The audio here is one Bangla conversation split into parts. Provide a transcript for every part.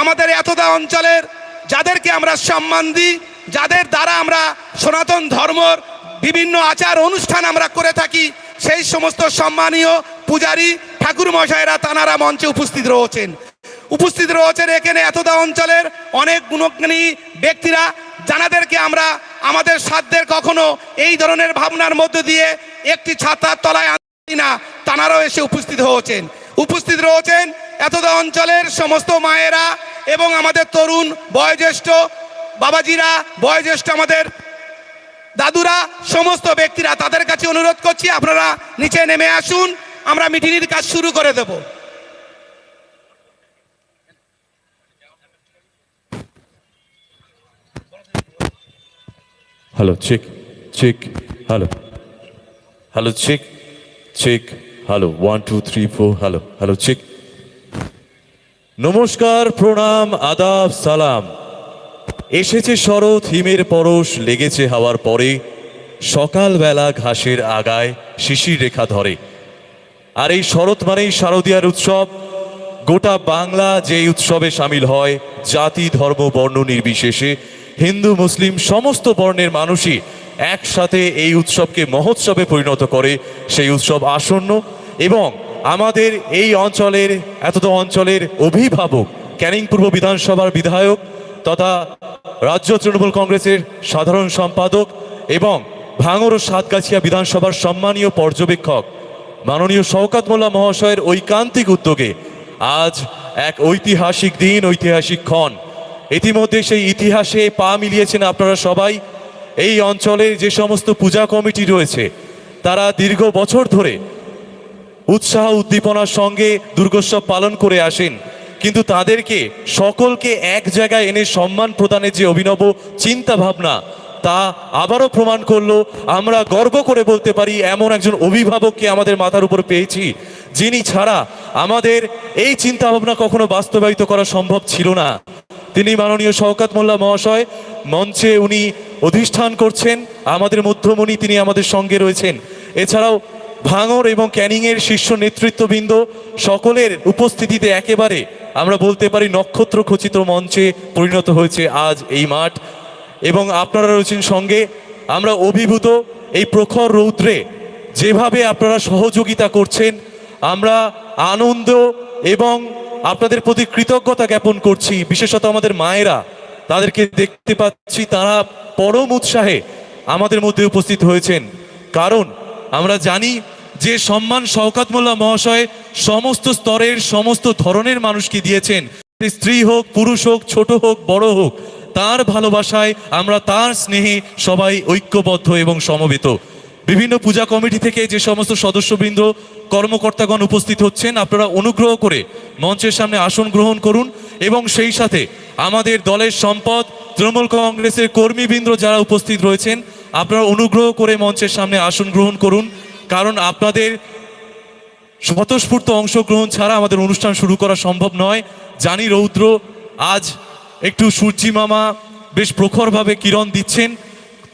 আমাদের এতদা অঞ্চলের যাদেরকে আমরা সম্মান দিই, যাদের দ্বারা আমরা সনাতন ধর্মর বিভিন্ন আচার অনুষ্ঠান আমরা করে থাকি, সেই সমস্ত সম্মানীয় পূজারী ঠাকুর মশাইরা তানারা মঞ্চে উপস্থিত রয়েছেন। উপস্থিত রয়েছেন এখানে এতদা অঞ্চলের অনেক গুণজ্ঞানী ব্যক্তিরা, যানাদেরকে আমরা আমাদের সাধ্যের কখনো এই ধরনের ভাবনার মধ্য দিয়ে একটি ছাতার তলায় আনছি না, তানারাও এসে উপস্থিত হয়েছেন। উপস্থিত রয়েছেন এতদা অঞ্চলের সমস্ত মায়েরা এবং আমাদের তরুণ বয়োজ্যেষ্ঠ বাবাজিরা, বয়োজ্যেষ্ঠ আমাদের দাদুরা, সমস্ত ব্যক্তিরা তাদের কাছে অনুরোধ করছি, আপনারা নিচে নেমে আসুন, আমরা মিটিংয়ের কাজ শুরু করে দেব। Hello check check hello hello check check hello one two three four hello hello check নমস্কার, প্রণাম, আদাব, সালাম। এসেছে শরৎ, হিমের পরশ, লেগেছে হাওয়ার পরে। সকালবেলা ঘাসের আগায় শিশির রেখা ধরে। আর এই শরৎ মানেই শারদীয়ার উৎসব। গোটা বাংলা যে উৎসবে সামিল হয়, জাতি, ধর্ম, বর্ণ নির্বিশেষে, হিন্দু, মুসলিম, সমস্ত বর্ণের মানুষই একসাথে এই উৎসবকে মহোৎসবে পরিণত করে সেই উৎসব আসন্ন এবং আমাদের এই অঞ্চলের, এতদ অঞ্চলের অভিভাবক, ক্যানিং পূর্ব বিধানসভার বিধায়ক তথা রাজ্য তৃণমূল কংগ্রেসের সাধারণ সম্পাদক এবং ভাঙর ও সাতগাছিয়া বিধানসভার সম্মানীয় পর্যবেক্ষক মাননীয় শওকাত মোল্লা মহাশয়ের ঐকান্তিক উদ্যোগে আজ এক ঐতিহাসিক দিন, ঐতিহাসিক ক্ষণ। ইতিমধ্যে সেই ইতিহাসে পা মিলিয়েছেন আপনারা সবাই। এই অঞ্চলের যে সমস্ত পূজা কমিটি রয়েছে, তারা দীর্ঘ বছর ধরে উৎসাহ উদ্দীপনার সঙ্গে দুর্গোৎসব পালন করে আসেন। কিন্তু তাদেরকে সকলকে এক জায়গায় এনে সম্মান প্রদানের যে অভিনব চিন্তা ভাবনা তা আবারও প্রমাণ করল, আমরা গর্ব করে বলতে পারি এমন একজন অভিভাবককে আমাদের মাথার উপর পেয়েছি, যিনি ছাড়া আমাদের এই চিন্তা ভাবনা কখনো বাস্তবায়িত করা সম্ভব ছিল না। তিনি মাননীয় শওকাত মোল্লা মহাশয়, মঞ্চে উনি অধিষ্ঠান করছেন, আমাদের মধ্যমণি তিনি আমাদের সঙ্গে রয়েছেন। এছাড়াও ভাঙর এবং ক্যানিংয়ের শীর্ষ নেতৃত্ববৃন্দ সকলের উপস্থিতিতে একেবারে, আমরা বলতে পারি নক্ষত্র খচিত মঞ্চে পরিণত হয়েছে আজ এই মাঠ। এবং আপনারা রয়েছেন সঙ্গে, আমরা অভিভূত এই প্রখর রৌদ্রে, যেভাবে আপনারা সহযোগিতা করছেন, আমরা আনন্দ এবং আপনাদের প্রতি কৃতজ্ঞতা জ্ঞাপন করছি। বিশেষত আমাদের মায়েরা তাদেরকে দেখতে পাচ্ছি, তারা পরম উৎসাহে আমাদের মধ্যে উপস্থিত হয়েছেন। কারণ আমরা জানি যে সম্মান শওকাত মোল্লা মহাশয় সমস্ত স্তরের, সমস্ত ধরনের মানুষকে দিয়েছেন। স্ত্রী হোক, পুরুষ হোক, ছোট হোক, বড় হোক, তার ভালোবাসায় আমরা তার স্নেহে সবাই ঐক্যবদ্ধ এবং সমবেত। বিভিন্ন পূজা কমিটি থেকে যে সমস্ত সদস্যবৃন্দ, কর্মকর্তাগণ উপস্থিত হচ্ছেন, আপনারা অনুগ্রহ করে মঞ্চের সামনে আসন গ্রহণ করুন এবং সেই সাথে আমাদের দলের সম্পদ, তৃণমূল কংগ্রেসের কর্মীবৃন্দ যারা উপস্থিত রয়েছেন, আপনারা অনুগ্রহ করে মঞ্চের সামনে আসন গ্রহণ করুন, কারণ আপনাদের স্বতঃস্ফূর্ত অংশগ্রহণ ছাড়া আমাদের অনুষ্ঠান শুরু করা সম্ভব নয়। জানি রৌদ্র, আজ একটু সূর্যি মামা বেশ প্রখরভাবে কিরণ দিচ্ছেন,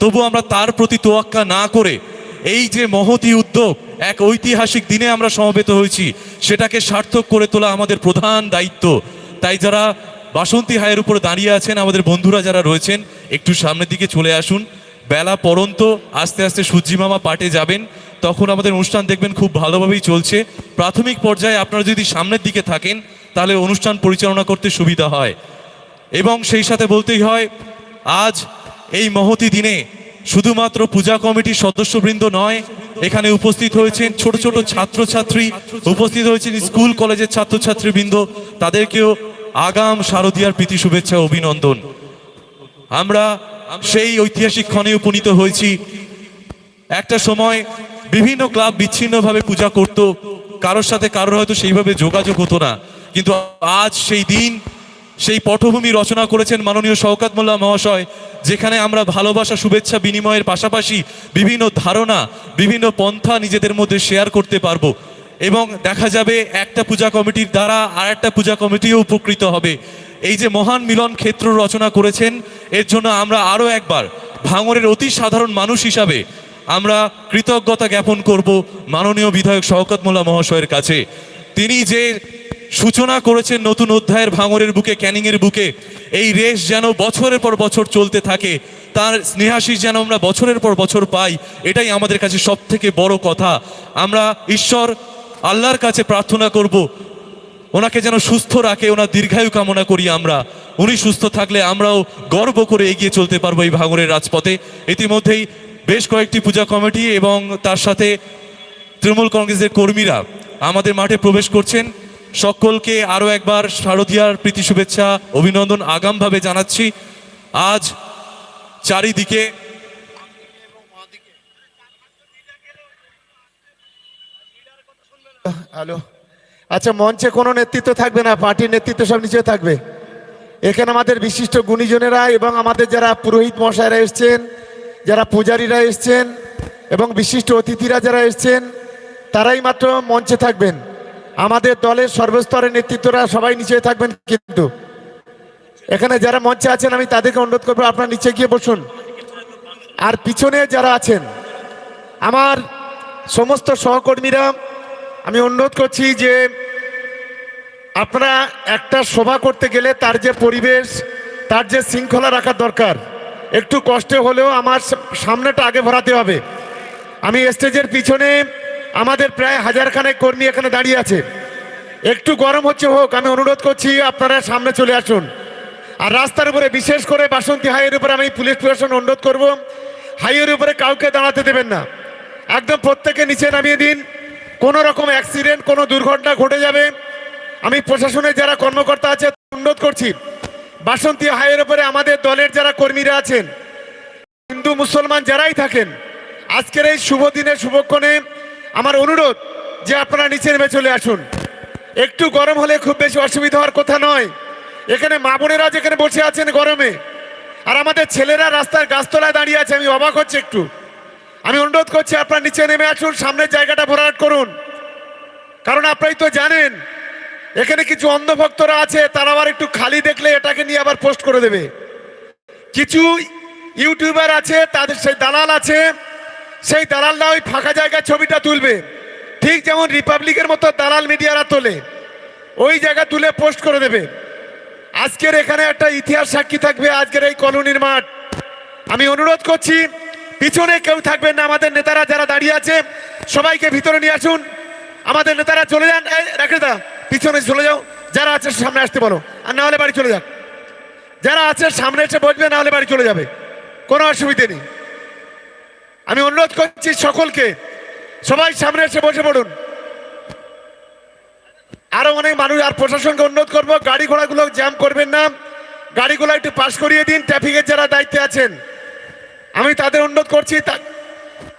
তবু আমরা তার প্রতি তোয়াক্কা না করে এই যে মহতি উদ্যোগ, এক ঐতিহাসিক দিনে আমরা সমবেত হয়েছি, সেটাকে সার্থক করে তোলা আমাদের প্রধান দায়িত্ব। তাই যারা বাসন্তী হায়ের উপরে দাঁড়িয়ে আছেন আমাদের বন্ধুরা যারা রয়েছেন, একটু সামনের দিকে চলে আসুন। বেলা পরন্ত আস্তে আস্তে সূর্যি মামা পাটে যাবেন। তখন আমাদের অনুষ্ঠান দেখবেন খুব ভালোভাবেই চলছে। প্রাথমিক পর্যায়ে আপনারা যদি সামনের দিকে থাকেন, তাহলে অনুষ্ঠান পরিচালনা করতে সুবিধা হয়। এবং সেই সাথে বলতেই হয়, আজ এই মহতি দিনে শুধুমাত্র পূজা কমিটির সদস্যবৃন্দ নয়, এখানে উপস্থিত হয়েছেন ছোট ছোট ছাত্রছাত্রী, উপস্থিত হয়েছেন স্কুল কলেজের ছাত্রছাত্রীবৃন্দ। তাদেরকেও আগাম শারদীয়ার প্রীতি শুভেচ্ছা অভিনন্দন। আমরা সেই ঐতিহাসিক ক্ষণে উপনীত হয়েছি। একটা সময় বিভিন্ন ক্লাব বিচ্ছিন্নভাবে পূজা করত। কারোর সাথে কারোর হয়তো সেইভাবে যোগাযোগ হতো না। কিন্তু আজ সেই দিন, সেই পটভূমি রচনা করেছেন মাননীয় শওকাত মোল্লা মহাশয়, যেখানে আমরা ভালোবাসা, শুভেচ্ছা, বিনিময়ের পাশাপাশি বিভিন্ন ধারণা, বিভিন্ন পন্থা নিজেদের মধ্যে শেয়ার করতে পারব। এবং দেখা যাবে একটা পূজা কমিটির দ্বারা আর একটা পূজা কমিটিও উপকৃত হবে। এই যে মহান মিলন ক্ষেত্র রচনা করেছেন, এর জন্য আমরা আরও একবার ভাঙরের অতি সাধারণ মানুষ হিসাবে আমরা কৃতজ্ঞতা জ্ঞাপন করব মাননীয় বিধায়ক শওকত মোল্লা মহাশয়ের কাছে। তিনি যে সূচনা করেছেন নতুন অধ্যায়ের ভাঙরের বুকে, ক্যানিংয়ের বুকে, এই রেস যেন বছরের পর বছর চলতে থাকে, তার স্নেহাশিস যেন আমরা বছরের পর বছর পাই, এটাই আমাদের কাছে সব থেকে বড় কথা। আমরা ঈশ্বর আল্লাহর কাছে প্রার্থনা করব। ওনাকে যেন সুস্থ রাখে, ওনার দীর্ঘায়ু কামনা করি আমরা। উনি সুস্থ থাকলে আমরাও গর্ব করে এগিয়ে চলতে পারব এই ভাঙরের রাজপথে। ইতিমধ্যেই বেশ কয়েকটি পূজা কমিটি এবং তার সাথে তৃণমূল কংগ্রেসের কর্মীরা আমাদের মাঠে প্রবেশ করছেন। সকলকে আরও একবার শারদীয়ার প্রীতি শুভেচ্ছা, অভিনন্দন, আগামভাবে জানাচ্ছি। আজ চারিদিকে হ্যালো? আচ্ছা মঞ্চে কোনো নেতৃত্ব থাকবে না, পার্টির নেতৃত্ব সব নিচে থাকবে। এখানে আমাদের বিশিষ্ট গুণীজনেরা এবং আমাদের যারা পুরোহিত মশাইরা এসছেন, যারা পূজারীরা এসছেন, এবং বিশিষ্ট অতিথিরা যারা এসছেন, তারাই মাত্র মঞ্চে থাকবেন। আমাদের দলের সর্বস্তরের নেতৃত্বরা সবাই নিচে থাকবেন কিন্তু। এখানে যারা মঞ্চে আছেন, আমি তাদেরকে অনুরোধ করব, আপনারা নিচে গিয়ে বসুন। আর পিছনে যারা আছেন, আমার সমস্ত সহকর্মীরা আমি অনুরোধ করছি যে আপনারা একটা সভা করতে গেলে তার যে পরিবেশ, তার যে শৃঙ্খলা রাখার দরকার, একটু কষ্টে হলেও আমার সামনেটা আগে ভরাতে হবে। আমি স্টেজের পিছনে আমাদের প্রায় হাজারখানেক কর্মী এখানে দাঁড়িয়ে আছে। একটু গরম হচ্ছে হোক, আমি অনুরোধ করছি আপনারা সামনে চলে আসুন। আর রাস্তার উপরে বিশেষ করে বাসন্তী হাইয়ের উপরে আমি পুলিশ প্রশাসন অনুরোধ করব, হাইয়ের উপরে কাউকে দাঁড়াতে দেবেন না। একদম প্রত্যেকে নিচে নামিয়ে দিন। কোনো রকম অ্যাক্সিডেন্ট কোনো দুর্ঘটনা ঘটে যাবে। আমি প্রশাসনের যারা কর্মকর্তা আছে, অনুরোধ করছি, বাসন্তী হাইয়ের উপরে আমাদের দলের যারা কর্মীরা আছেন, হিন্দু, মুসলমান যারাই থাকেন, আজকের এই শুভ দিনে, শুভক্ষণে আমার অনুরোধ যে আপনারা নিচে নেমে চলে আসুন। একটু গরম হলে খুব বেশি অসুবিধা হওয়ার কথা নয়। এখানে মা বোনেরা যেখানে বসে আছেন গরমে, আর আমাদের ছেলেরা রাস্তার গাছতলায় দাঁড়িয়ে আছে, আমি অবাক হচ্ছে একটু। আমি অনুরোধ করছি, আপনার নিচে নেমে আসুন, সামনের জায়গাটা ভরাট করুন। কারণ আপনারাই তো জানেন, এখানে কিছু অন্ধভক্তরা আছে, তারা আবার একটু খালি দেখলে এটাকে নিয়ে আবার পোস্ট করে দেবে। কিছু ইউটিউবার আছে, তাদের সেই দালাল আছে, সেই দালালরা ওই ফাঁকা জায়গায় ছবিটা তুলবে। ঠিক যেমন রিপাবলিকের মতো দালাল মিডিয়ারা তোলে, ওই জায়গা তুলে পোস্ট করে দেবে। আজকের এখানে একটা ইতিহাস সাক্ষী থাকবে, আজকের এই কলোনির মাঠ। আমি অনুরোধ করছি পিছনে কেউ থাকবেন না, আমাদের নেতারা যারা দাঁড়িয়ে আছে, সবাইকে ভিতরে নিয়ে আসুন। আমাদের নেতারা চলে যান। রাখে দা, পিছনে চলে যাও। যারা আছে সামনে আসতে বলো আর না হলে বাড়ি চলে যাক। যারা আছে সামনে এসে বসবে, না হলে বাড়ি চলে যাবে। কোনো অসুবিধে নেই। আমি অনুরোধ করছি সকলকে, সবাই সামনে এসে বসে পড়ুন। আরও অনেক মানুষ, আর প্রশাসনকে অনুরোধ করব গাড়ি ঘোড়াগুলো জ্যাম করবেন না। গাড়িগুলো একটু পাশ করিয়ে দিন। ট্রাফিকের যারা দায়িত্বে আছেন আমি তাদের অনুরোধ করছি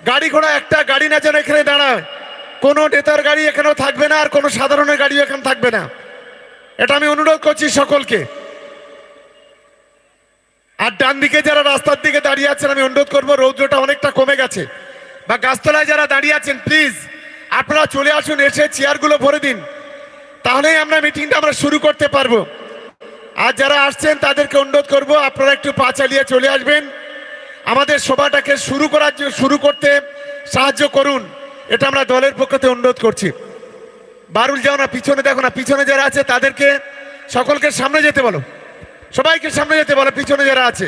গাড়ি ঘোড়া একটা, গাড়ি না যেন এখানে দাঁড়ায়। কোনো নেতার গাড়ি এখানেও থাকবে না, আর কোনো সাধারণের গাড়িও এখানে থাকবে না। এটা আমি অনুরোধ করছি সকলকে। আর ডান দিকে যারা রাস্তার দিকে দাঁড়িয়ে আছেন, আমি অনুরোধ করব, রৌদ্রটা অনেকটা কমে গেছে। বা গাছতলায় যারা দাঁড়িয়ে আছেন প্লিজ আপনারা চলে আসুন, এসে চেয়ারগুলো ভরে দিন। তাহলেই আমরা মিটিংটা আমরা শুরু করতে পারব। আর যারা আসছেন, তাদেরকে অনুরোধ করব, আপনারা একটু পা চালিয়ে চলে আসবেন। আমাদের সভাটাকে শুরু করার জন্য, শুরু করতে সাহায্য করুন। এটা আমরা দলের পক্ষ থেকে অনুরোধ করছি। বারুল, যাও না, পিছনে দেখো না, পিছনে যারা আছে তাদেরকে সকলকে সামনে যেতে বলো। সবাইকে সামনে যেতে বলো, পিছনে যারা আছে।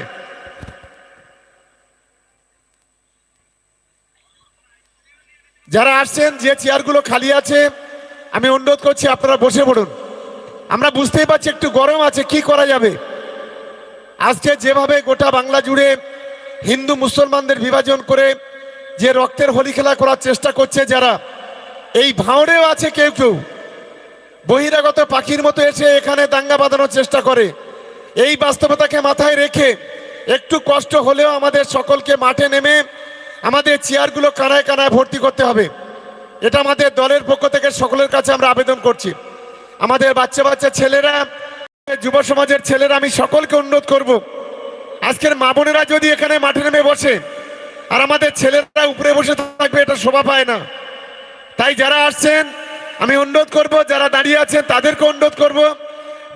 যারা আসছেন, যে চেয়ারগুলো খালি আছে, আমি অনুরোধ করছি আপনারা বসে পড়ুন। আমরা বুঝতেই পারছি একটু গরম আছে, কি করা যাবে? আজকে যেভাবে গোটা বাংলা জুড়ে হিন্দু মুসলমানদের বিভাজন করে যে রক্তের হোলি খেলা করার চেষ্টা করছে যারা, এই ভাঁড়েও আছে কেউ কেউ। বহিরাগত পাখির মতো এসে এখানে দাঙ্গা বাঁধানোর চেষ্টা করে। এই বাস্তবতাকে মাথায় রেখে একটু কষ্ট হলেও আমাদের সকলকে মাঠে নেমে আমাদের চেয়ারগুলো কানায় কানায় ভর্তি করতে হবে। এটা আমাদের দলের পক্ষ থেকে সকলের কাছে আমরা আবেদন করছি। আমাদের বাচ্চা বাচ্চা ছেলেরা, যুব সমাজের ছেলেরা, আমি সকলকে অনুরোধ করব। আজকের মা বোনেরা যদি এখানে মাঠে নেমে বসে, আর আমাদের ছেলেরা উপরে বসে থাকবে, এটা শোভা পায় না। তাই যারা আসছেন, আমি অনুরোধ করব, যারা দাঁড়িয়ে আছেন, তাদেরকে অনুরোধ করব।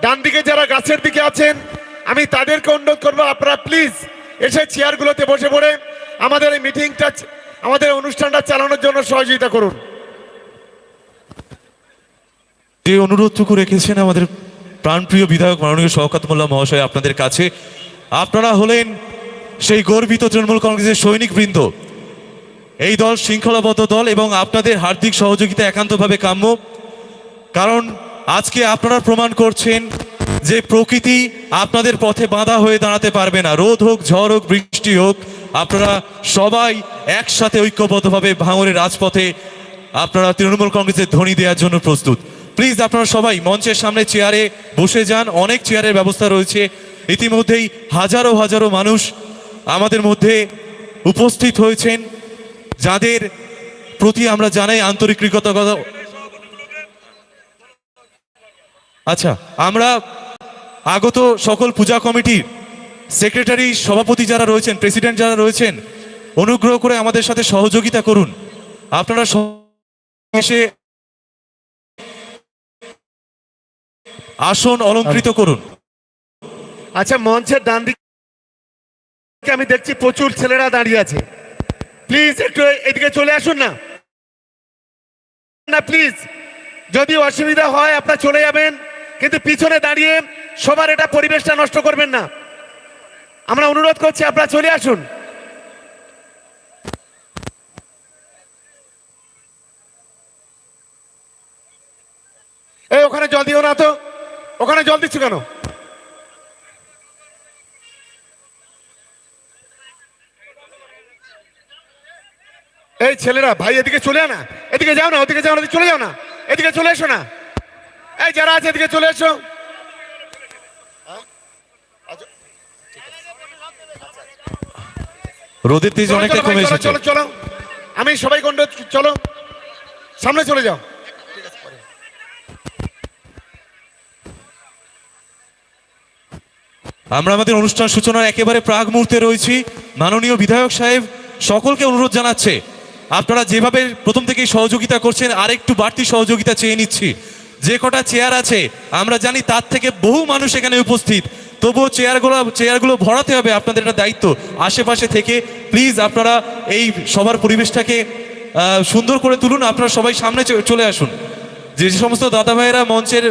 ডান দিকে যারা গাছের দিকে আছেন, আমি তাদেরকে অনুরোধ করব, আপনারা প্লিজ এসে চেয়ারগুলোতে বসে পড়ে আমাদের এই মিটিংটা, আমাদের অনুষ্ঠানটা চালানোর জন্য সহযোগিতা করুন। যে অনুরোধটুকু রেখেছেন আমাদের প্রাণপ্রিয় বিধায়ক মাননীয় শওকত মোল্লা মহাশয় আপনাদের কাছে আপনারা হলেন সেই গর্বিত তৃণমূল কংগ্রেসের সৈনিকবৃন্দ। এই দল শৃঙ্খলাবদ্ধ দল এবং আপনাদের হার্দিক সহযোগিতা একান্তভাবে কাম্য। কারণ আজকে আপনারা প্রমাণ করছেন যে প্রকৃতি আপনাদের পথে বাঁধা হয়ে দাঁড়াতে পারবে না। রোদ হোক, ঝড় হোক, বৃষ্টি হোক, আপনারা সবাই একসাথে ঐক্যবদ্ধভাবে ভাঙরের রাজপথে আপনারা তৃণমূল কংগ্রেসের ধ্বনি দেওয়ার জন্য প্রস্তুত। প্লিজ আপনারা সবাই মঞ্চের সামনে চেয়ারে বসে যান। অনেক চেয়ারের ব্যবস্থা রয়েছে। ইতিমধ্যেই হাজারো হাজারো মানুষ আমাদের মধ্যে উপস্থিত হয়েছেন, যাদের প্রতি আমরা জানাই আন্তরিক কৃতজ্ঞতা। আচ্ছা আমরা আগত সকল পূজা কমিটির সেক্রেটারি, সভাপতি যারা রয়েছেন, প্রেসিডেন্ট যারা রয়েছেন, অনুগ্রহ করে আমাদের সাথে সহযোগিতা করুন। আপনারা এসে আসন অলঙ্কৃত করুন। আচ্ছা মঞ্চের ডান দিকে আমি দেখছি প্রচুর ছেলেরা দাঁড়িয়ে আছে। প্লিজ একটু এদিকে চলে আসুন না। না প্লিজ যদি অসুবিধা হয়, আপনারা চলে যাবেন, কিন্তু পিছনে দাঁড়িয়ে সবার এটা পরিবেশটা নষ্ট করবেন না। আমরা অনুরোধ করছি, আপনারা চলে আসুন। এই, ওখানে জল দিও না তো। ওখানে জল দিচ্ছ কেন? এই ছেলেরা ভাই এদিকে চলে আয় না। এদিকে যাও না ওদিকে যাও না চলে যাও না। এদিকে চলে এসো না। এই যারা আছে এদিকে চলে এসো। রোদের তেজ অনেকটা কমে এসেছে। চলো চলো। আমি সবাই চলো। সামনে চলে যাও। আমরা আমাদের অনুষ্ঠান সূচনার একেবারে প্রাগ মুহূর্তে রয়েছি। মাননীয় বিধায়ক সাহেব সকলকে অনুরোধ জানাচ্ছে। আপনারা যেভাবে প্রথম থেকেই সহযোগিতা করছেন, আরেকটু বাড়তি সহযোগিতা চেয়ে নিচ্ছি। যে কটা চেয়ার আছে, আমরা জানি তার থেকে বহু মানুষ এখানে উপস্থিত। তবুও চেয়ারগুলো চেয়ারগুলো ভরাতে হবে আপনাদের একটা দায়িত্ব। আশেপাশে থেকে প্লিজ আপনারা এই সবার পরিবেশটাকে সুন্দর করে তুলুন। আপনারা সবাই সামনে চলে আসুন। যে সমস্ত দাদা ভাইয়েরা মঞ্চের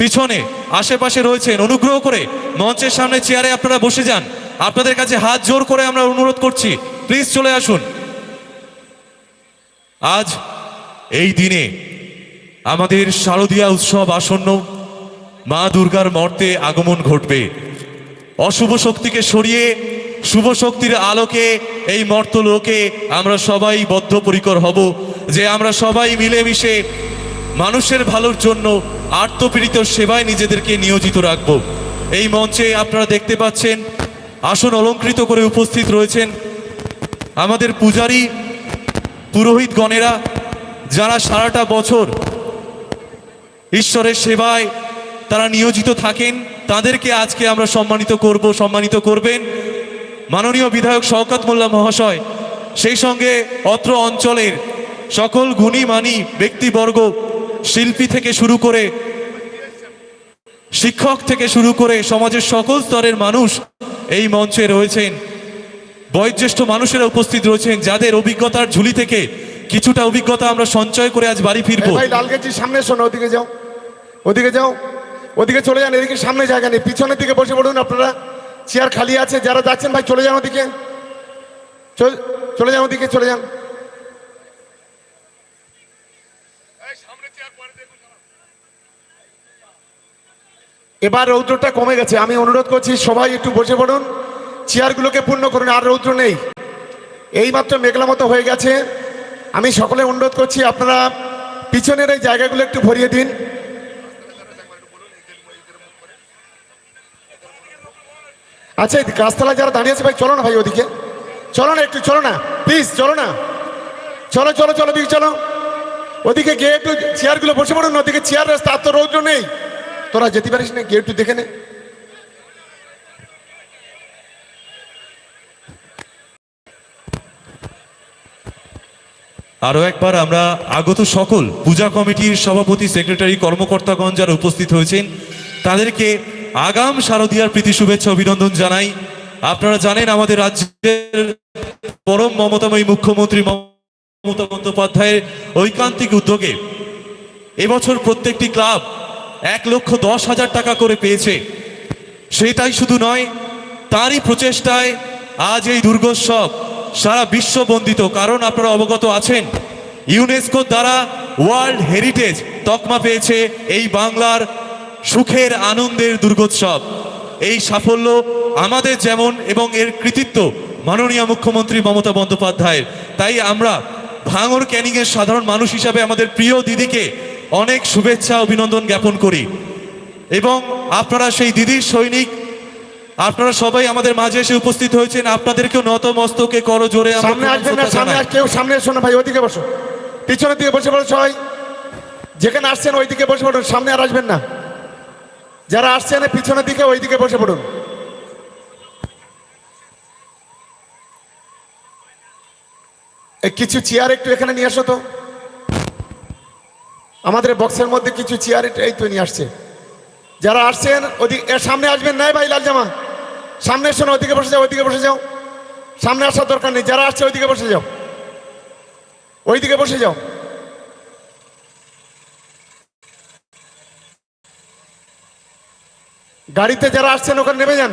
পিছনে, আশেপাশে রয়েছেন, অনুগ্রহ করে মঞ্চের সামনে চেয়ারে আপনারা বসে যান। আপনাদের কাছে হাত জোর করে আমরা অনুরোধ করছি। প্লিজ চলে আসুন। আজ এই দিনে আমাদের শারদীয়া উৎসব আসন্ন মা দুর্গার মর্তে আগমন ঘটবে। অশুভ শক্তিকে সরিয়ে শুভ শক্তির আলোকে এই মর্তলোকে আমরা সবাই বদ্ধপরিকর হব, যে আমরা সবাই মিলেমিশে মানুষের ভালোর জন্য আত্মপীড়িত সেবায় নিজেদেরকে নিয়োজিত রাখব। এই মঞ্চে আপনারা দেখতে পাচ্ছেন, আসন অলঙ্কৃত করে উপস্থিত রয়েছেন আমাদের পূজারী পুরোহিত গণেরা যারা সারাটা বছর ঈশ্বরের সেবায় তারা নিয়োজিত থাকেন, তাদেরকে আজকে আমরা সম্মানিত করব, সম্মানিত করবেন। মাননীয় বিধায়ক শওকত মোল্লা মহাশয়, সেই সঙ্গে অত্র অঞ্চলের সকল গুণী মানি ব্যক্তিবর্গ, শিল্পী থেকে শুরু করে শিক্ষক থেকে শুরু করে সমাজের সকল স্তরের মানুষ এই মঞ্চে রয়েছেন। বয়োজ্যেষ্ঠ মানুষেরা উপস্থিত রয়েছেন যাদের অভিজ্ঞতার ঝুলি থেকে কিছুটা অভিজ্ঞতা আমরা সঞ্চয় করে আজ বাড়ি ফিরবো। ভাই লাল গেঞ্জি সামনে শোনো ওদিকে যাও। ওদিকে যাও। ওদিকে চলে যান এদিকে সামনে জায়গা নেই। পিছনের দিকে বসে পড়ুন আপনারা। চেয়ার খালি আছে যারা যাচ্ছেন ভাই চলে যান ওদিকে। চল- চলে যান ওদিকে চলে যান। এবার রৌদ্রটা কমে গেছে। আমি অনুরোধ করছি সবাই একটু বসে পড়ুন। চেয়ারগুলোকে পূর্ণ করুন, আর রৌদ্র নেই। এইমাত্র মেঘলা মতো হয়ে গেছে। আমি সকলে অনুরোধ করছি, আপনারা পিছনের এই জায়গাগুলো একটু ভরিয়ে দিন। আচ্ছা গাছতলা যারা দাঁড়িয়ে আছে, ভাই, চলো না ভাই ওদিকে। চলো না একটু, চলো না। প্লিজ, চলো না। চলো চলো চলো দিকে চলো। ওদিকে গিয়ে একটু চেয়ারগুলো বসে পড়ুন, ওদিকে চেয়ার রাস্তা, আর তো রৌদ্র নেই। তোরা যেতে পারিস না, গিয়ে একটু দেখে নে। আরও একবার আমরা আগত সকল পূজা কমিটির সভাপতি, সেক্রেটারি, কর্মকর্তাগণ যারা উপস্থিত হয়েছেন, তাদেরকে আগাম শারদীয়ার প্রীতি শুভেচ্ছা অভিনন্দন জানাই। আপনারা জানেন আমাদের রাজ্যের পরম মমতাময়ী মুখ্যমন্ত্রী মমতা বন্দ্যোপাধ্যায়ের ঐকান্তিক উদ্যোগে এবছর প্রত্যেকটি ক্লাব এক লক্ষ দশ হাজার টাকা করে পেয়েছে। সেটাই শুধু নয়, তারই প্রচেষ্টায় আজ এই দুর্গোৎসব সারা বিশ্ব বন্দিত, কারণ আপনারা অবগত আছেন ইউনেস্কো দ্বারা ওয়ার্ল্ড হেরিটেজ তকমা পেয়েছে এই বাংলার সুখের আনন্দের দুর্গোৎসব। এই সাফল্য আমাদের যেমন এবং এর কৃতিত্ব মাননীয় মুখ্যমন্ত্রী মমতা বন্দ্যোপাধ্যায়ের। তাই আমরা ভাঙর ক্যানিংয়ের সাধারণ মানুষ হিসাবে আমাদের প্রিয় দিদিকে অনেক শুভেচ্ছা, অভিনন্দন জ্ঞাপন করি। এবং আপনারা সেই দিদির সৈনিক আপনারা সবাই আমাদের মাঝে এসে উপস্থিত হয়েছেন। আপনাদেরকেও নত মস্তকে করো জোরে সামনে আসবেন না সামনে কেউ সামনে এসো না ভাই ওইদিকে বসো। পিছনের দিকে বসে পড়ো সবাই। যেখানে আসছেন ওইদিকে বসে পড়ুন সামনে আর আসবেন না। যারা আসছেন পিছনের দিকে ওইদিকে বসে পড়ুন। এই কিছু চেয়ার একটু এখানে নিয়ে আসো তো। আমাদের বক্সের মধ্যে কিছু চেয়ার এই তো নিয়ে আসছে। যারা আসছেন ওদিকে সামনে আসবেন নাই ভাই লাল জামা। সামনে এসো না, ওইদিকে বসে যাও, ওইদিকে বসে যাও। সামনে আসার দরকার নেই, যারা আসছে ওইদিকে বসে যাও। ওইদিকে বসে যাও। গাড়িতে যারা আসছেন, ওখানে নেমে যান।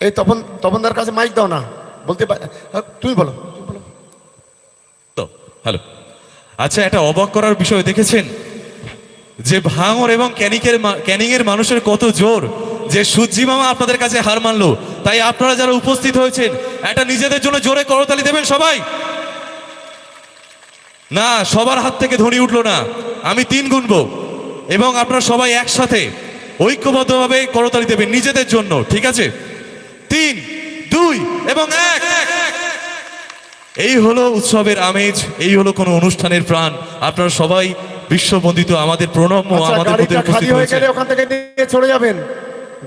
এই তপন, তপনদার কাছে মাইক দাও না। বলতে তুমি বলো। তো হ্যালো আচ্ছা এটা অবাক করার বিষয় দেখেছেন? যে ভাঙর এবং ক্যানিকের ক্যানিংয়ের মানুষের কত জোর, যে সূর্যি মামা আপনাদের কাছে হার মানলো। তাই আপনারা যারা উপস্থিত হয়েছেন একটা নিজেদের জন্য জোরে করতালি দেবেন সবাই। না, সবার হাত থেকে ধ্বনি উঠল না, আমি তিন গুনবো। এবং আপনারা সবাই একসাথে ঐক্যবদ্ধভাবে করতালি দেবেন নিজেদের জন্য, ঠিক আছে? তিন, দুই এবং এক। এই হলো উৎসবের আমেজ, এই হলো কোনো অনুষ্ঠানের প্রাণ। আপনারা সবাই বিশ্ববন্দিত আমাদের প্রণম্য আচ্ছা, আমাদের মধ্যে খালি হয়ে গেলে ওখান থেকে নিয়ে চলে যাবেন।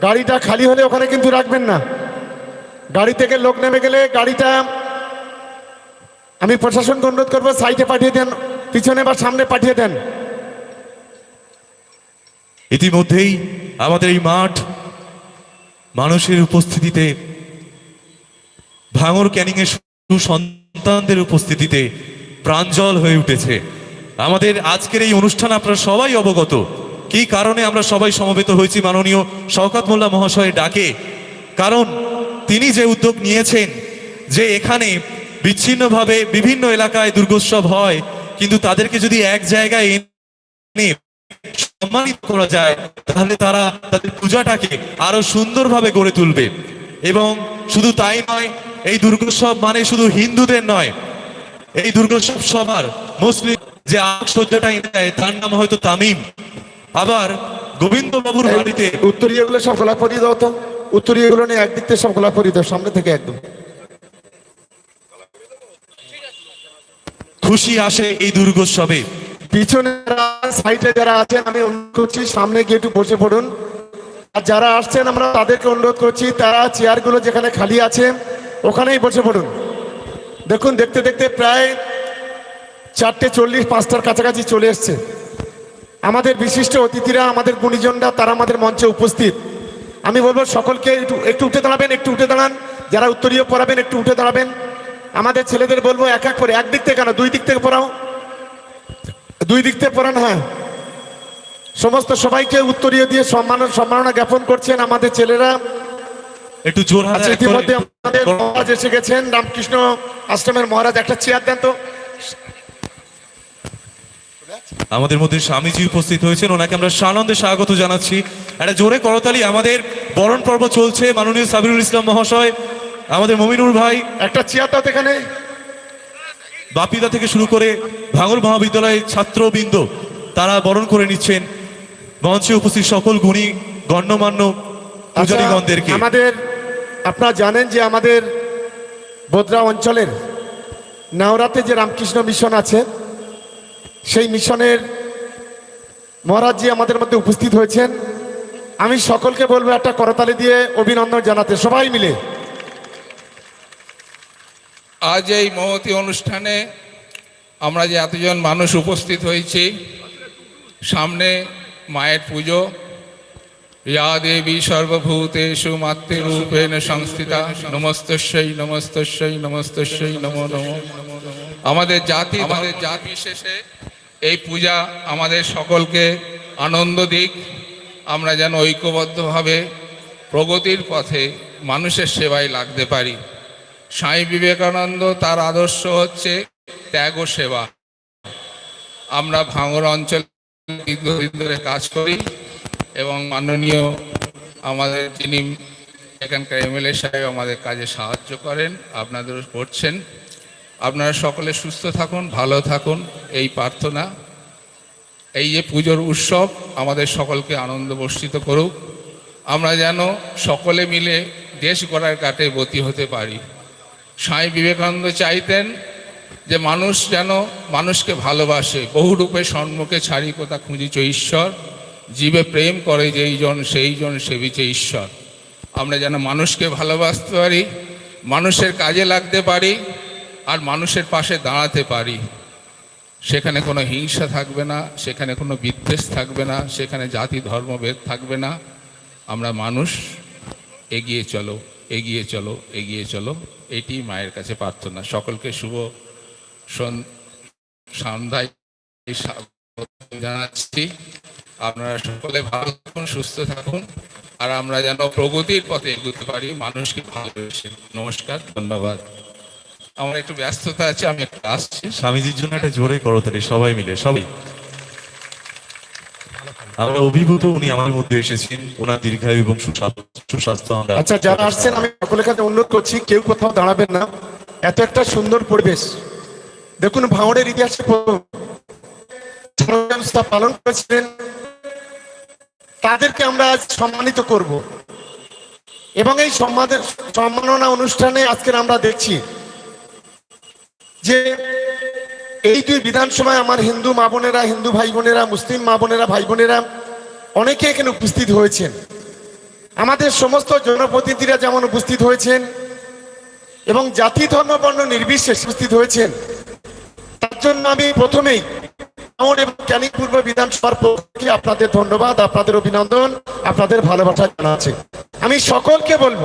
গাড়িটা খালি হলে ওখানে কিন্তু রাখবেন না। গাড়ি থেকে লোক নেমে গেলে গাড়িটা আমি প্রশাসনকে অনুরোধ করব সাইডে পাঠিয়ে দেন পিছনে বা সামনে পাঠিয়ে দেন। ইতিমধ্যেই আমাদের এই মাঠ মানুষের উপস্থিতিতে ভাঙর ক্যানিং এর সন্তানদের উপস্থিতিতে প্রাঞ্জল হয়ে উঠেছে। আমাদের আজকের এই অনুষ্ঠান আপনারা সবাই অবগত। কি কারণে আমরা সবাই সমবেত হয়েছি মাননীয় শওকাত মোল্লা মহাশয়ের ডাকে? কারণ তিনি যে উদ্যোগ নিয়েছেন যে এখানে বিচ্ছিন্নভাবে বিভিন্ন এলাকায় দুর্গোৎসব হয়, কিন্তু তাদেরকে যদি এক জায়গায় এনে সম্মানিত করা যায়, তাহলে তারা তাদের পূজাটাকে আরও সুন্দরভাবে গড়ে তুলবে। এবং শুধু তাই নয়, এই দুর্গোৎসব মানে শুধু হিন্দুদের নয়, এই দুর্গোৎসব সবার, মুসলিম যে আলোকসজ্জাটা এনে দেয় তার নাম হয়তো তামিম। আবার গোবিন্দ বাবুর বাড়িতে উত্তরীয়গুলো সব গোলা পরিয়ে দাও তো। উত্তরীয়গুলো নিয়ে একদিক থেকে সব গোলা পরিয়ে দাও সামনে থেকে একদম। খুশি আসে এই দুর্গোৎসবে। পিছনে সাইডে যারা আছেন আমি অনুরোধ করছি সামনে গিয়ে একটু বসে পড়ুন। আর যারা আসছেন আমরা তাদেরকে অনুরোধ করছি তারা চেয়ারগুলো যেখানে খালি আছে ওখানেই বসে পড়ুন। দেখুন দেখতে দেখতে প্রায় চারটে চল্লিশ পাঁচটার কাছাকাছি চলে এসছে। আমাদের বিশিষ্ট অতিথিরা আমাদের গুণীজনরা তারা আমাদের মঞ্চে উপস্থিত। আমি বলব সকলকে একটু একটু উঠে দাঁড়াবেন একটু উঠে দাঁড়ান। যারা উত্তরীয় পড়াবেন একটু উঠে দাঁড়াবেন। আমাদের ছেলেদের বলব এক এক করে একদিক থেকে কেন দুই দিক থেকে পড়াও। দুই দিক থেকে পড়ান হ্যাঁ। সমস্ত সবাইকে উত্তরীয় দিয়ে সম্মান সম্মাননা জ্ঞাপন করছেন আমাদের ছেলেরা। একটু জোর আচ্ছা ইতিমধ্যে আমাদের মহারাজ এসে গেছেন। রামকৃষ্ণ আশ্রমের মহারাজ একটা চেয়ার দেন তো। আমাদের মধ্যে স্বামীজি উপস্থিত হয়েছেন। ওনাকে আমরা সানন্দে স্বাগত জানাচ্ছি। একটা জোরে করতালি আমাদের বরণ পর্ব চলছে মাননীয় সাবিরুল ইসলাম মহাশয় আমাদের মমিনুর ভাই। একটা চেয়ার দাও এখানে। বাপিদা থেকে শুরু করে ভাঙর মহাবিদ্যালয়ের ছাত্রবৃন্দ তারা বরণ করে নিচ্ছেন। মঞ্চে উপস্থিত সকল গুণী গণ্যমান্য আচ্ছা, পূজারীগণদেরকে আমাদের আপনারা জানেন যে আমাদের বোদরা অঞ্চলের নাওরাতে যে রামকৃষ্ণ মিশন আছে সেই মিশনের মহারাজজি আমাদের মধ্যে উপস্থিত হয়েছেন। আমি সকলকে বলব একটা করতালি দিয়ে অভিনন্দন জানাতে, সবাই মিলে। আজ এই মহতি অনুষ্ঠানে আমরা যে এতজন মানুষ উপস্থিত হয়েছি, সামনে মায়ের পুজো या देवी सर्वभूतेषु मातृरूपेण संस्थिता। নমস্তস্যই নমস্তস্যই নমস্তস্যই নমো নমো আমাদের জাতি আমাদের জাতি শেষে এই পূজা আমাদের সকলকে আনন্দ দিক। আমরা যেন ঐক্যবদ্ধভাবে প্রগতির পথে মানুষের সেবায় লাগতে পারি। স্বামী বিবেকানন্দ তার আদর্শ হচ্ছে ত্যাগ ও সেবা। আমরা ভাঙর অঞ্চলে দীর্ঘদিন ধরে কাজ করি। এবং মাননীয় আমাদের যিনি এখানকার এমএলএ সাহেব আমাদের কাজে সাহায্য করেন আপনাদেরও করছেন। আপনারা সকলে সুস্থ থাকুন, ভালো থাকুন, এই প্রার্থনা। এই যে পুজোর উৎসব, আমাদের সকলকে আনন্দ বর্ষিত করুক। আমরা যেন সকলে মিলে দেশ গড়ার কাটে বতী হতে পারি। স্বামী বিবেকানন্দ চাইতেন যে মানুষ যেন মানুষকে ভালোবাসে, বহুরূপে সম্মুখে ছাড়ি কোথা খুঁজিছ ঈশ্বর। জীবে প্রেম করে যেই জন সেই জন সেবিছে ঈশ্বর। আমরা যেন মানুষকে ভালোবাসতে পারি, মানুষের কাজে লাগতে পারি, আর মানুষের পাশে দাঁড়াতে পারি। সেখানে কোনো হিংসা থাকবে না, সেখানে কোনো বিদ্বেষ থাকবে না, সেখানে জাতি ধর্মভেদ থাকবে না। আমরা মানুষ, এগিয়ে চলো এগিয়ে চলো এগিয়ে চলো। এটি মায়ের কাছে প্রার্থনা। সকলকে শুভ সন- সন্ধ্যায় জানাচ্ছি। আপনারা সকলে ভালো থাকুন সুস্থ থাকুন আর আমরা যেন প্রগতির পথে এগোতে পারি মানুষকে ভালোবেসে। নমস্কার ধন্যবাদ। আমার একটু ব্যস্ততা আছে আমি একটু আসছি। স্বামীজির জন্য একটা জোরে করো করতালি সবাই মিলে সবাই। আমরা অভিভূত উনি আমার মধ্যে এসেছেন ওনার দীর্ঘায়ু এবং সুস্বাস্থ্য সুস্বাস্থ্য আমরা আচ্ছা যারা আসছেন আমি সকলের কাছে অনুরোধ করছি কেউ কোথাও দাঁড়াবেন না। এত একটা সুন্দর পরিবেশ। দেখুন ভাঙড়ের ইতিহাসে প্রথম পালন করেছিলেন তাদেরকে আমরা আজ সম্মানিত করব। এবং এই সম্মানের সম্মাননা অনুষ্ঠানে আজকের আমরা দেখছি যে এই দুই বিধানসভায় আমার হিন্দু মা বোনেরা, হিন্দু ভাই বোনেরা, মুসলিম মা বোনেরা, ভাই বোনেরা অনেকে এখানে উপস্থিত হয়েছেন। আমাদের সমস্ত জনপ্রতিনিধিরা যেমন উপস্থিত হয়েছেন এবং জাতি, ধর্ম, বর্ণ নির্বিশেষ উপস্থিত হয়েছেন, তার জন্য আমি প্রথমেই এবং পূর্ব বিধানসভার পক্ষে আপনাদের ধন্যবাদ, আপনাদের অভিনন্দন, আপনাদের ভালোবাসা জানাচ্ছি। আমি সকলকে বলব,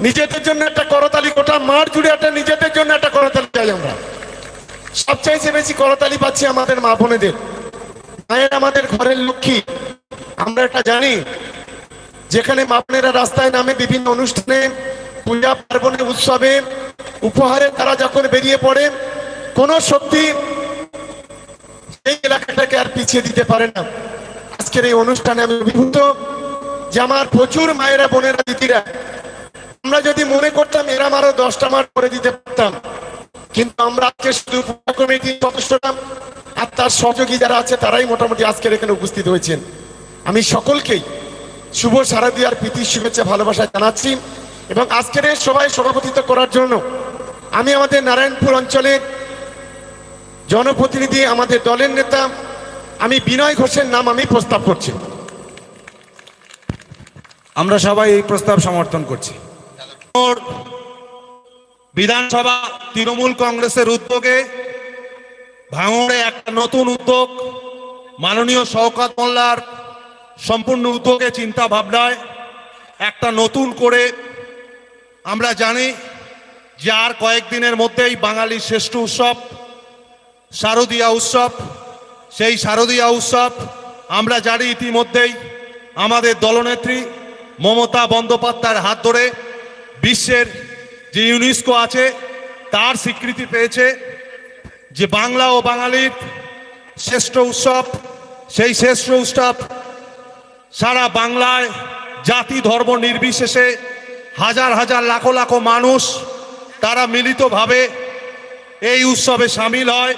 নিজেদের জন্য একটা করতালি, গোটা মাঠ জুড়ে একটা নিজেদের জন্য একটা করতালি চাই আমরা। সবচাইতে বেশি করতালি পাচ্ছি আমাদের মা বোনেদের। মায়ের আমাদের ঘরের লক্ষ্মী। আমরা এটা জানি, যেখানে মাপনেরা রাস্তায় নামে বিভিন্ন অনুষ্ঠানে, পূজা পার্বণে, উৎসবে, উপহারে তারা যখন বেরিয়ে পড়ে, কোনো শক্তি এই এলাকাটাকে আর পিছিয়ে দিতে পারে না। আজকের এই অনুষ্ঠানে আমি অভিভূত যে আমার প্রচুর মায়েরা, বোনেরা, দিদিরা, আমরা যদি মনে করতাম এরা আরও দশটা মাঠ করে দিতে পারতাম, কিন্তু আমরা আজকে শুধু পূজা কমিটির সদস্যরা আর তার সহযোগী যারা আছে, তারাই মোটামুটি আজকের এখানে উপস্থিত হয়েছেন। আমি সকলকেই শুভ শারদীয়ার প্রীতির শুভেচ্ছা, ভালোবাসা জানাচ্ছি এবং আজকের সভায় সভাপতিত্ব করার জন্য আমি আমাদের নারায়ণপুর অঞ্চলের জনপ্রতিনিধি আমাদের দলের নেতা, আমি বিনয় ঘোষের নাম আমি প্রস্তাব করছি। আমরা সবাই এই প্রস্তাব সমর্থন করছি। বিধানসভা তৃণমূল কংগ্রেসের উদ্যোগে ভাঙড়ে একটা নতুন উদ্যোগ, মাননীয় শওকাত মোল্লার সম্পূর্ণ উদ্যোগে চিন্তা ভাবনায় একটা নতুন করে আমরা জানি যে আর কয়েকদিনের মধ্যেই বাঙালির শ্রেষ্ঠ উৎসব। শারদীয়া উৎসব, সেই শারদীয়া উৎসব আমরা জানি ইতিমধ্যেই আমাদের দলনেত্রী মমতা বন্দ্যোপাধ্যায়ের হাত ধরে বিশ্বের যে ইউনেস্কো আছে তার স্বীকৃতি পেয়েছে যে বাংলা ও বাঙালির শ্রেষ্ঠ উৎসব, সেই শ্রেষ্ঠ উৎসব সারা বাংলায় জাতি ধর্ম নির্বিশেষে হাজার হাজার লাখো লাখো মানুষ তারা মিলিতভাবে এই উৎসবে সামিল হয়।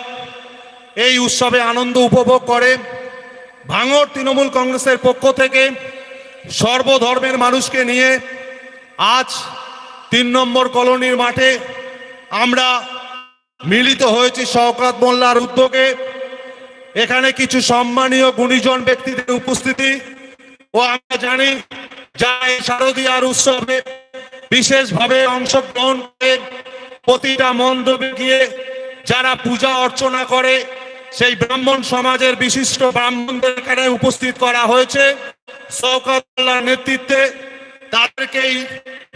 এই উৎসবে আনন্দ উপভোগ করে। ভাঙর তৃণমূল কংগ্রেসের পক্ষ থেকে সর্বধর্মের মানুষকে নিয়ে আজ তিন নম্বর কলোনির মাঠে আমরা মিলিত হয়েছি শওকত মোল্লার উদ্যোগে। এখানে কিছু সম্মানীয় গুণীজন ব্যক্তিদের উপস্থিতি। ও আমরা জানি যা এই শারদীয়ার উৎসবে বিশেষভাবে অংশগ্রহণ করে, প্রতিটা মণ্ডপে গিয়ে যারা পূজা অর্চনা করে সেই ব্রাহ্মণ সমাজের বিশিষ্ট ব্রাহ্মণদের এখানে উপস্থিত করা হয়েছে। শওকত নেতৃত্বে তাদেরকেই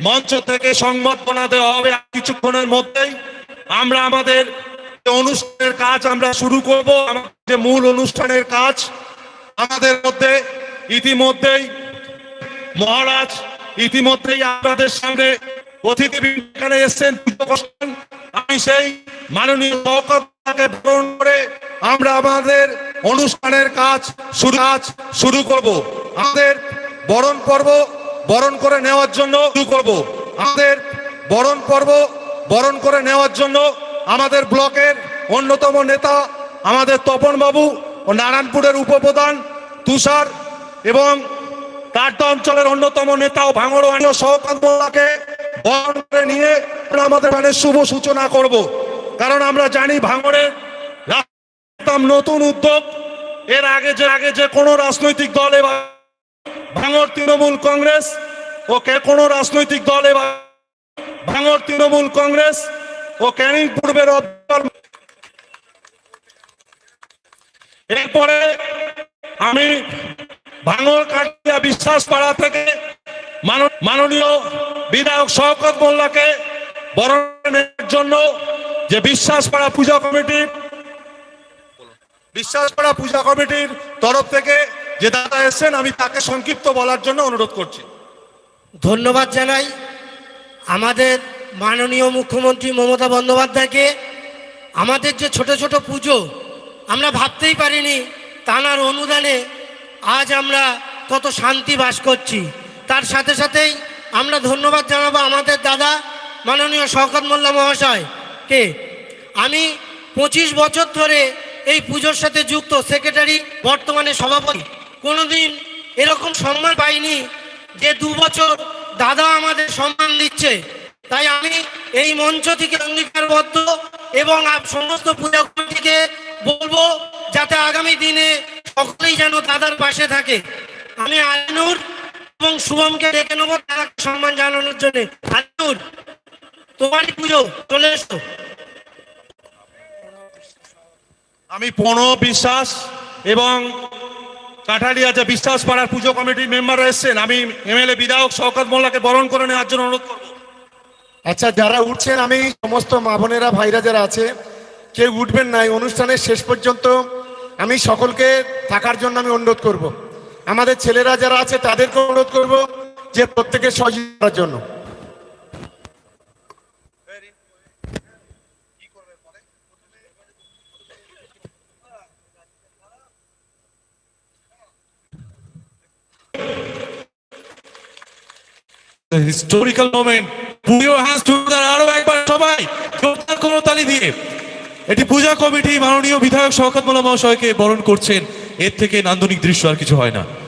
মঞ্চ থেকে সংবর্ধনা দেওয়া হবে কিছুক্ষণের মধ্যেই। আমরা আমাদের অনুষ্ঠানের কাজ আমরা শুরু করব, আমাদের যে মূল অনুষ্ঠানের কাজ, আমাদের মধ্যে ইতিমধ্যেই মহারাজ, ইতিমধ্যেই আপনাদের সামনে অতিথি এখানে এসছেন। আমি সেই মাননীয় সহকারকে বরণ করে আমরা আমাদের অনুষ্ঠানের কাজ শুরু কাজ শুরু করব আমাদের বরণ পর্ব বরণ করে নেওয়ার জন্য শুরু করব আমাদের বরণ পর্ব বরণ করে নেওয়ার জন্য আমাদের ব্লকের অন্যতম নেতা আমাদের তপন বাবু ও নারায়ণপুরের উপপ্রধান তুষার এবং কার্ড অঞ্চলের অন্যতম নেতা ও ভাঙড় মোল্লাকে বরণ নিয়ে আমাদের মানে শুভ সূচনা করব। কারণ আমরা জানি রাস্তাম নতুন উদ্যোগ। এর আগে যে আগে যে কোনো রাজনৈতিক দল এবার ভাঙড় তৃণমূল কংগ্রেস ও কে কোনো রাজনৈতিক দল এবার ভাঙড় তৃণমূল কংগ্রেস ও ক্যানিং পূর্বের এরপরে আমি ভাঙর কাটিয়া বিশ্বাস পাড়া থেকে মানন- মাননীয় বিধায়ক শওকত মোল্লাকে বরণের জন্য যে বিশ্বাস পাড়া পূজা কমিটি বিশ্বাস পাড়া পূজা কমিটির তরফ থেকে যে দাদা এসেছেন, আমি তাকে সংক্ষিপ্ত বলার জন্য অনুরোধ করছি। ধন্যবাদ জানাই আমাদের মাননীয় মুখ্যমন্ত্রী মমতা বন্দ্যোপাধ্যায়কে। আমাদের যে ছোট ছোট পুজো, আমরা ভাবতেই পারিনি তানার অনুদানে আজ আমরা কত শান্তি বাস করছি। তার সাথে সাথেই আমরা ধন্যবাদ জানাব আমাদের দাদা মাননীয় শওকত মোল্লা মহাশয়কে আমি পঁচিশ বছর ধরে এই পুজোর সাথে যুক্ত সেক্রেটারি, বর্তমানে সভাপতি। কোনোদিন এরকম সম্মান পাইনি যে দু বছর দাদা আমাদের সম্মান দিচ্ছে। তাই আমি এই মঞ্চ থেকে অঙ্গীকারবদ্ধ এবং সমস্ত পূজা কমিটিকে বলব যাতে আগামী দিনে সকলেই যেন দাদার পাশে থাকে। আমি আলিনুর এবং শুভমকে ডেকে নেব তারা সম্মান জানানোর জন্য। আলিনুর তোমারই পুজো চলে এসো। আমি প্রণব বিশ্বাস এবং কাঠালিয়া যে বিশ্বাস পাড়ার পুজো কমিটির মেম্বার এসেছেন। আমি এমএলএ বিধায়ক শওকত মোল্লাকে বরণ করে নেওয়ার জন্য অনুরোধ করব। আচ্ছা যারা উঠছেন আমি সমস্ত মা বোনেরা ভাইরা যারা আছে কেউ উঠবেন না। এই অনুষ্ঠানের শেষ পর্যন্ত আমি সকলকে থাকার জন্য আমি অনুরোধ করব। আমাদের ছেলেরা যারা আছে, তাদেরকে অনুরোধ করব যে প্রত্যেকের সহযোগিতা করার জন্য। হিস্টোরিক্যাল মোমেন্ট পুজো টুগেদার আরও একবার সবাই জোরদার কোনো তালি দিয়ে। এটি পূজা কমিটি মাননীয় বিধায়ক শওকত মোল্লা মহাশয়কে বরণ করছেন। এর থেকে নান্দনিক দৃশ্য আর কিছু হয় না।